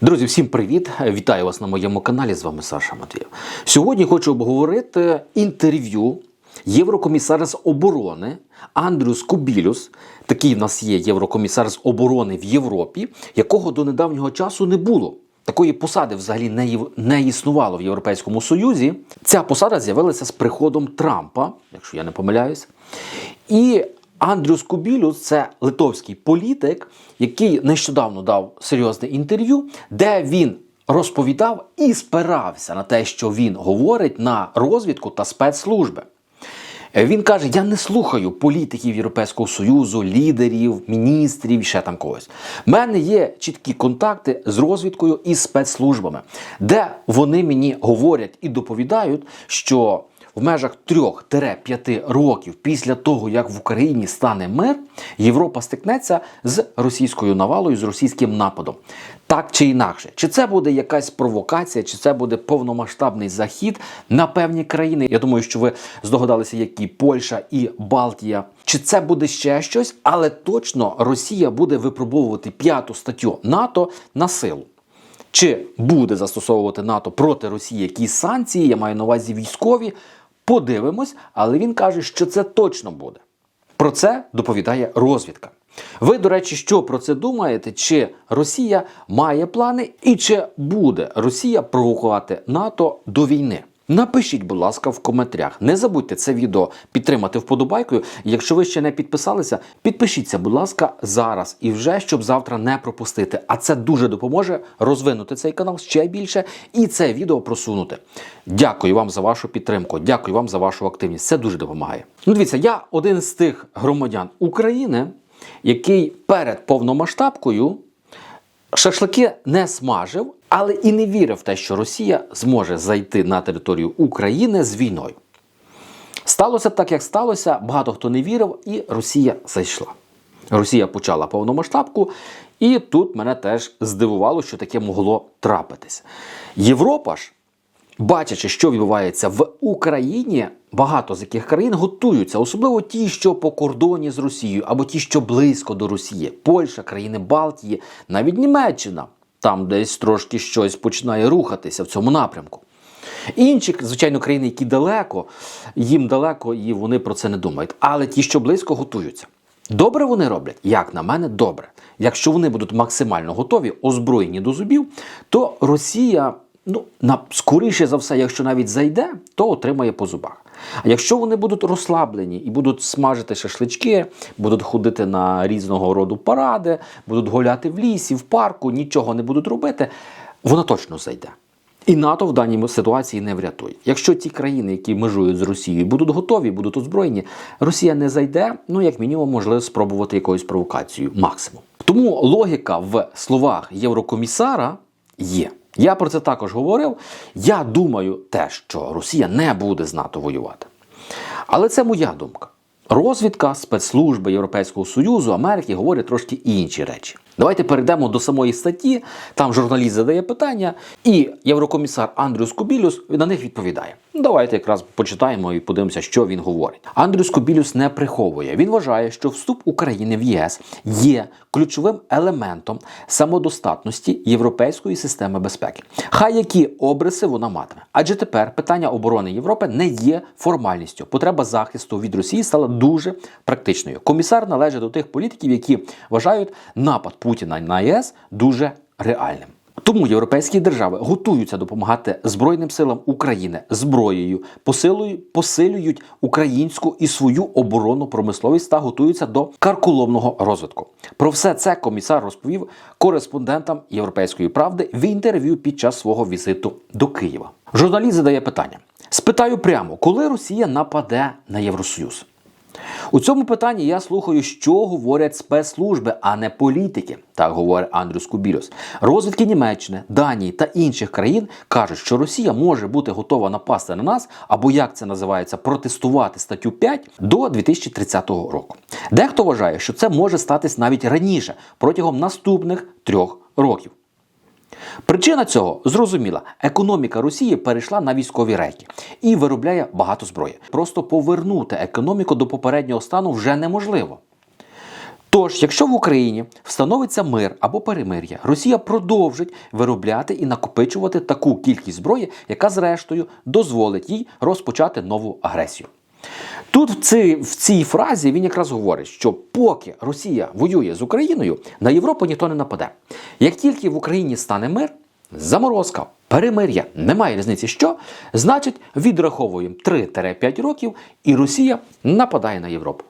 Друзі, всім привіт! Вітаю вас на моєму каналі. З вами Саша Матвієв. Сьогодні хочу обговорити інтерв'ю єврокомісара з оборони Андрюс Кубілюс. Такий в нас є єврокомісар з оборони в Європі, якого до недавнього часу не було. Такої посади взагалі не, не існувало в Європейському Союзі. Ця посада з'явилася з приходом Трампа, якщо я не помиляюсь. І Андрюс Кубілюс це литовський політик, який нещодавно дав серйозне інтерв'ю, де він розповідав і спирався на те, що він говорить на розвідку та спецслужби. Він каже: я не слухаю політиків Європейського Союзу, лідерів, міністрів ще там когось. У мене є чіткі контакти з розвідкою і спецслужбами, де вони мені говорять і доповідають, що в межах 3-5 років після того, як в Україні стане мир, Європа стикнеться з російською навалою, з російським нападом. Так чи інакше, чи це буде якась провокація, чи це буде повномасштабний захід на певні країни? Я думаю, що ви здогадалися, які Польща і Балтія. Чи це буде ще щось, але точно Росія буде випробовувати п'яту статтю НАТО на силу. Чи буде застосовувати НАТО проти Росії якісь санкції? Я маю на увазі військові. Подивимось, але він каже, що це точно буде. Про це доповідає розвідка. Ви, до речі, що про це думаєте? Чи Росія має плани і чи буде Росія провокувати НАТО до війни? Напишіть, будь ласка, в коментарях. Не забудьте це відео підтримати вподобайкою. Якщо ви ще не підписалися, підпишіться, будь ласка, зараз і вже, щоб завтра не пропустити. А це дуже допоможе розвинути цей канал ще більше і це відео просунути. Дякую вам за вашу підтримку. Дякую вам за вашу активність. Це дуже допомагає. Ну, дивіться, я один з тих громадян України, який перед повномасштабкою шашлики не смажив, але і не вірив в те, що Росія зможе зайти на територію України з війною. Сталося так, як сталося, багато хто не вірив, і Росія зайшла. Росія почала повномасштабку, і тут мене теж здивувало, що таке могло трапитись. Європа ж, бачачи, що відбувається в Україні, багато з яких країн готуються, особливо ті, що по кордоні з Росією, або ті, що близько до Росії, Польща, країни Балтії, навіть Німеччина. Там десь трошки щось починає рухатися в цьому напрямку. Інші, звичайно, країни, які далеко, їм далеко, і вони про це не думають. Але ті, що близько, готуються. Добре вони роблять, як на мене, добре. Якщо вони будуть максимально готові, озброєні до зубів, то Росія, ну на скоріше за все, якщо навіть зайде, то отримає по зубах. А якщо вони будуть розслаблені і будуть смажити шашлички, будуть ходити на різного роду паради, будуть гуляти в лісі, в парку, нічого не будуть робити, вона точно зайде. І НАТО в даній ситуації не врятує. Якщо ті країни, які межують з Росією, будуть готові, будуть озброєні, Росія не зайде, ну як мінімум, можливо, спробувати якоюсь провокацією, максимум. Тому логіка в словах Єврокомісара є. Я про це також говорив. Я думаю те, що Росія не буде з НАТО воювати. Але це моя думка. Розвідка, спецслужби Європейського Союзу, Америки говорять трошки інші речі. Давайте перейдемо до самої статті. Там журналіст задає питання, і єврокомісар Андрюс Кубілюс на них відповідає. Давайте якраз почитаємо і подивимося, що він говорить. Андрюс Кубілюс не приховує. Він вважає, що вступ України в ЄС є ключовим елементом самодостатності європейської системи безпеки. Хай які обриси вона матиме. Адже тепер питання оборони Європи не є формальністю. Потреба захисту від Росії стала дуже практичною. Комісар належить до тих політиків, які вважають напад Путіна на ЄС дуже реальним. Тому європейські держави готуються допомагати Збройним силам України зброєю, посилюють, посилюють українську і свою оборонну промисловість та готуються до карколомного розвитку. Про все це комісар розповів кореспондентам Європейської правди в інтерв'ю під час свого візиту до Києва. Журналіст задає питання: спитаю прямо, коли Росія нападе на Євросоюз? У цьому питанні я слухаю, що говорять спецслужби, а не політики. Так говорить Андрюс Кубілюс. Розвідки Німеччини, Данії та інших країн кажуть, що Росія може бути готова напасти на нас, або як це називається, протестувати статтю 5 до 2030 року. Дехто вважає, що це може статись навіть раніше, протягом наступних трьох років. Причина цього зрозуміла: економіка Росії перейшла на військові рейки і виробляє багато зброї. Просто повернути економіку до попереднього стану вже неможливо. Тож, якщо в Україні встановиться мир або перемир'я, Росія продовжить виробляти і накопичувати таку кількість зброї, яка зрештою дозволить їй розпочати нову агресію. Тут в цій, в цій фразі він якраз говорить, що поки Росія воює з Україною, на Європу ніхто не нападе. Як тільки в Україні стане мир, заморозка, перемир'я, немає різниці що, значить відраховуємо 3-5 років, і Росія нападає на Європу.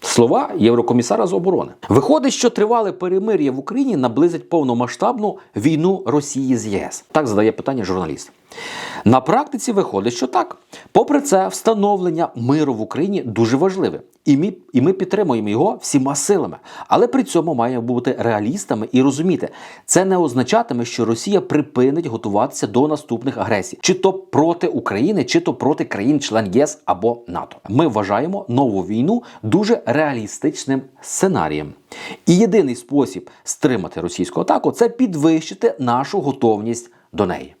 Слова Єврокомісара з оборони. Виходить, що тривале перемир'я в Україні наблизить повномасштабну війну Росії з ЄС. Так задає питання журналіст. На практиці виходить, що так. Попри це, встановлення миру в Україні дуже важливе. І ми, і ми підтримуємо його всіма силами. Але при цьому маємо бути реалістами і розуміти, це не означатиме, що Росія припинить готуватися до наступних агресій, чи то проти України, чи то проти країн-член ЄС або НАТО. Ми вважаємо нову війну дуже реалістичним сценарієм. І єдиний спосіб стримати російську атаку це підвищити нашу готовність до неї.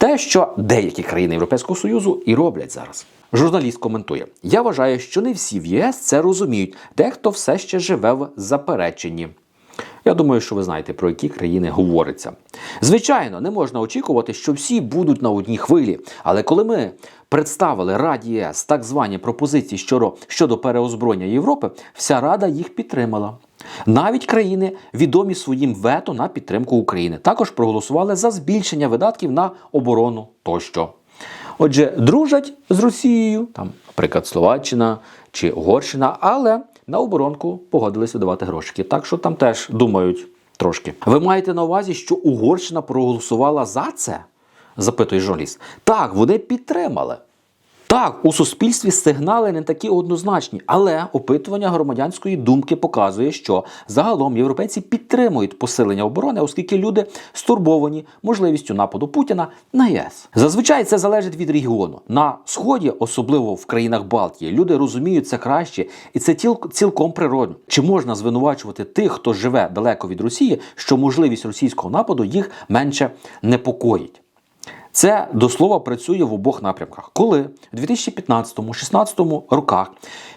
Те, що деякі країни Європейського Союзу і роблять зараз. Журналіст коментує: Я вважаю, що не всі в ЄС це розуміють, дехто все ще живе в запереченні. Я думаю, що ви знаєте, про які країни говориться. Звичайно, не можна очікувати, що всі будуть на одній хвилі. Але коли ми представили Раді ЄС так звані пропозиції щодо, переозброєння Європи, вся Рада їх підтримала. Навіть країни, відомі своїм вето на підтримку України, також проголосували за збільшення видатків на оборону тощо. Отже, дружать з Росією, там, наприклад, Словаччина чи Угорщина, але на оборонку погодились видавати грошики. Так що там теж думають трошки. Ви маєте на увазі, що Угорщина проголосувала за це? запитує журналіст. Так, вони підтримали. Так, у суспільстві сигнали не такі однозначні, але опитування громадянської думки показує, що загалом європейці підтримують посилення оборони, оскільки люди стурбовані можливістю нападу Путіна на ЄС. Зазвичай це залежить від регіону. На сході, особливо в країнах Балтії, люди розуміють це краще, і це ціл- цілком природно. Чи можна звинувачувати тих, хто живе далеко від Росії, що можливість російського нападу їх менше непокоїть? Це до слова працює в обох напрямках. Коли в 2015-16 роках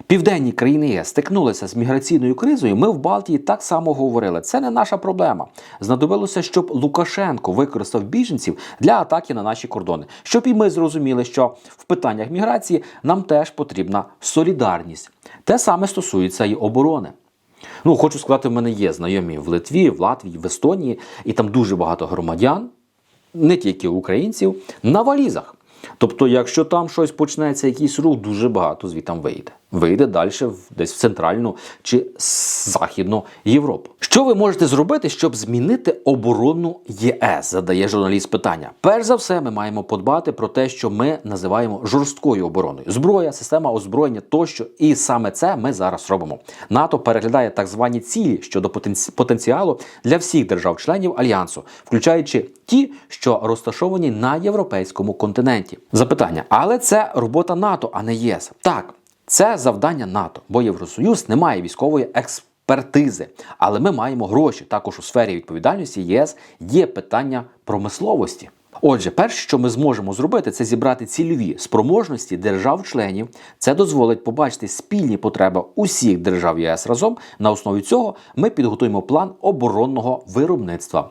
південні країни ЄС стикнулися з міграційною кризою, ми в Балтії так само говорили: це не наша проблема. Знадобилося, щоб Лукашенко використав біженців для атаки на наші кордони, щоб і ми зрозуміли, що в питаннях міграції нам теж потрібна солідарність. Те саме стосується і оборони. Ну, хочу сказати, в мене є знайомі в Литві, в Латвії, в Естонії, і там дуже багато громадян, не тільки українців, на валізах. Тобто, якщо там щось почнеться, якийсь рух, дуже багато звітам вийде. Вийде далі десь в центральну чи західну Європу. Що ви можете зробити, щоб змінити оборону ЄС? Задає журналіст питання. Перш за все, ми маємо подбати про те, що ми називаємо жорсткою обороною. Зброя, система озброєння тощо, і саме це ми зараз робимо. НАТО переглядає так звані цілі щодо потенціалу для всіх держав-членів альянсу, включаючи ті, що розташовані на європейському континенті. Запитання, але це робота НАТО, а не єС. Так, це завдання НАТО, бо Євросоюз не має військової експертизи. Але ми маємо гроші. Також у сфері відповідальності ЄС є питання промисловості. Отже, перше, що ми зможемо зробити, це зібрати цільові спроможності держав-членів. Це дозволить побачити спільні потреби усіх держав ЄС разом. На основі цього ми підготуємо план оборонного виробництва.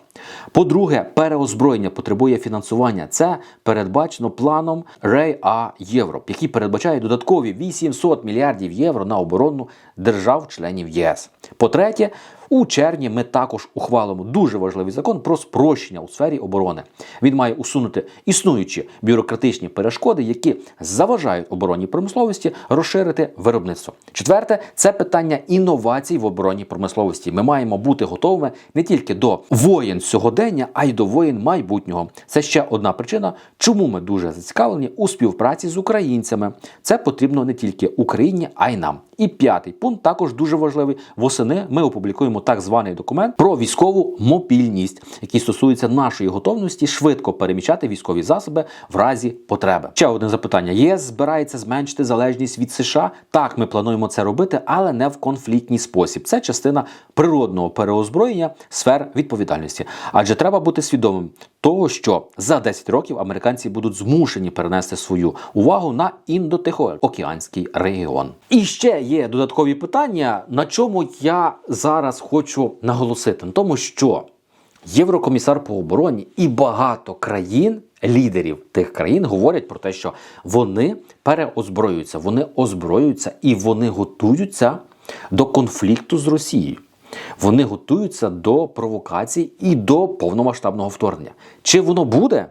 По-друге, переозброєння потребує фінансування. Це передбачено планом REA Європ, який передбачає додаткові 800 мільярдів євро на оборону держав-членів ЄС. По-третє, у червні ми також ухвалимо дуже важливий закон про спрощення у сфері оборони. Він має усунути існуючі бюрократичні перешкоди, які заважають оборонній промисловості розширити виробництво. Четверте це питання інновацій в оборонній промисловості. Ми маємо бути готовими не тільки до воєн сьогодення, а й до воєн майбутнього. Це ще одна причина, чому ми дуже зацікавлені у співпраці з українцями. Це потрібно не тільки Україні, а й нам. І п'ятий пункт також дуже важливий. Восени ми опублікуємо так званий документ про військову мобільність, який стосується нашої готовності швидко переміщати військові засоби в разі потреби. Ще одне запитання: ЄС збирається зменшити залежність від США. Так, ми плануємо це робити, але не в конфліктній спосіб. Це частина природного переозброєння сфер відповідальності. Адже треба бути свідомим того, що за 10 років американці будуть змушені перенести свою увагу на індотихоокеанський регіон. І ще є додаткові питання, на чому я зараз хочу наголосити? На тому, що Єврокомісар по обороні і багато країн, лідерів тих країн, говорять про те, що вони переозброюються, вони озброюються і вони готуються до конфлікту з Росією. Вони готуються до провокацій і до повномасштабного вторгнення. Чи воно буде?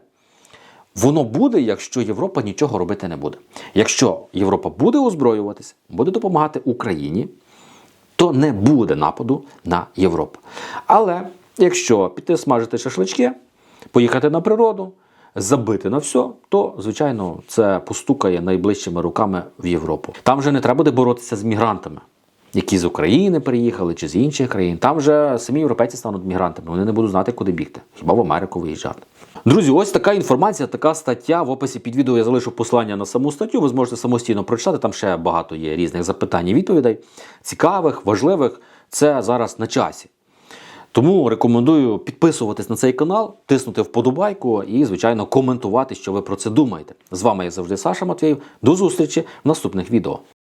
Воно буде, якщо Європа нічого робити не буде. Якщо Європа буде озброюватися, буде допомагати Україні, то не буде нападу на Європу. Але якщо піти смажити шашлички, поїхати на природу, забити на все, то звичайно це постукає найближчими руками в Європу. Там вже не треба буде боротися з мігрантами. Які з України приїхали чи з інших країн, там вже самі європейці стануть мігрантами. Вони не будуть знати, куди бігти. Хіба в Америку виїжджати. Друзі, ось така інформація, така стаття. В описі під відео я залишу посилання на саму статтю. Ви зможете самостійно прочитати. Там ще багато є різних запитань і відповідей. Цікавих, важливих. Це зараз на часі. Тому рекомендую підписуватись на цей канал, тиснути вподобайку і, звичайно, коментувати, що ви про це думаєте. З вами, як завжди, Саша Матвєєв. До зустрічі в наступних відео.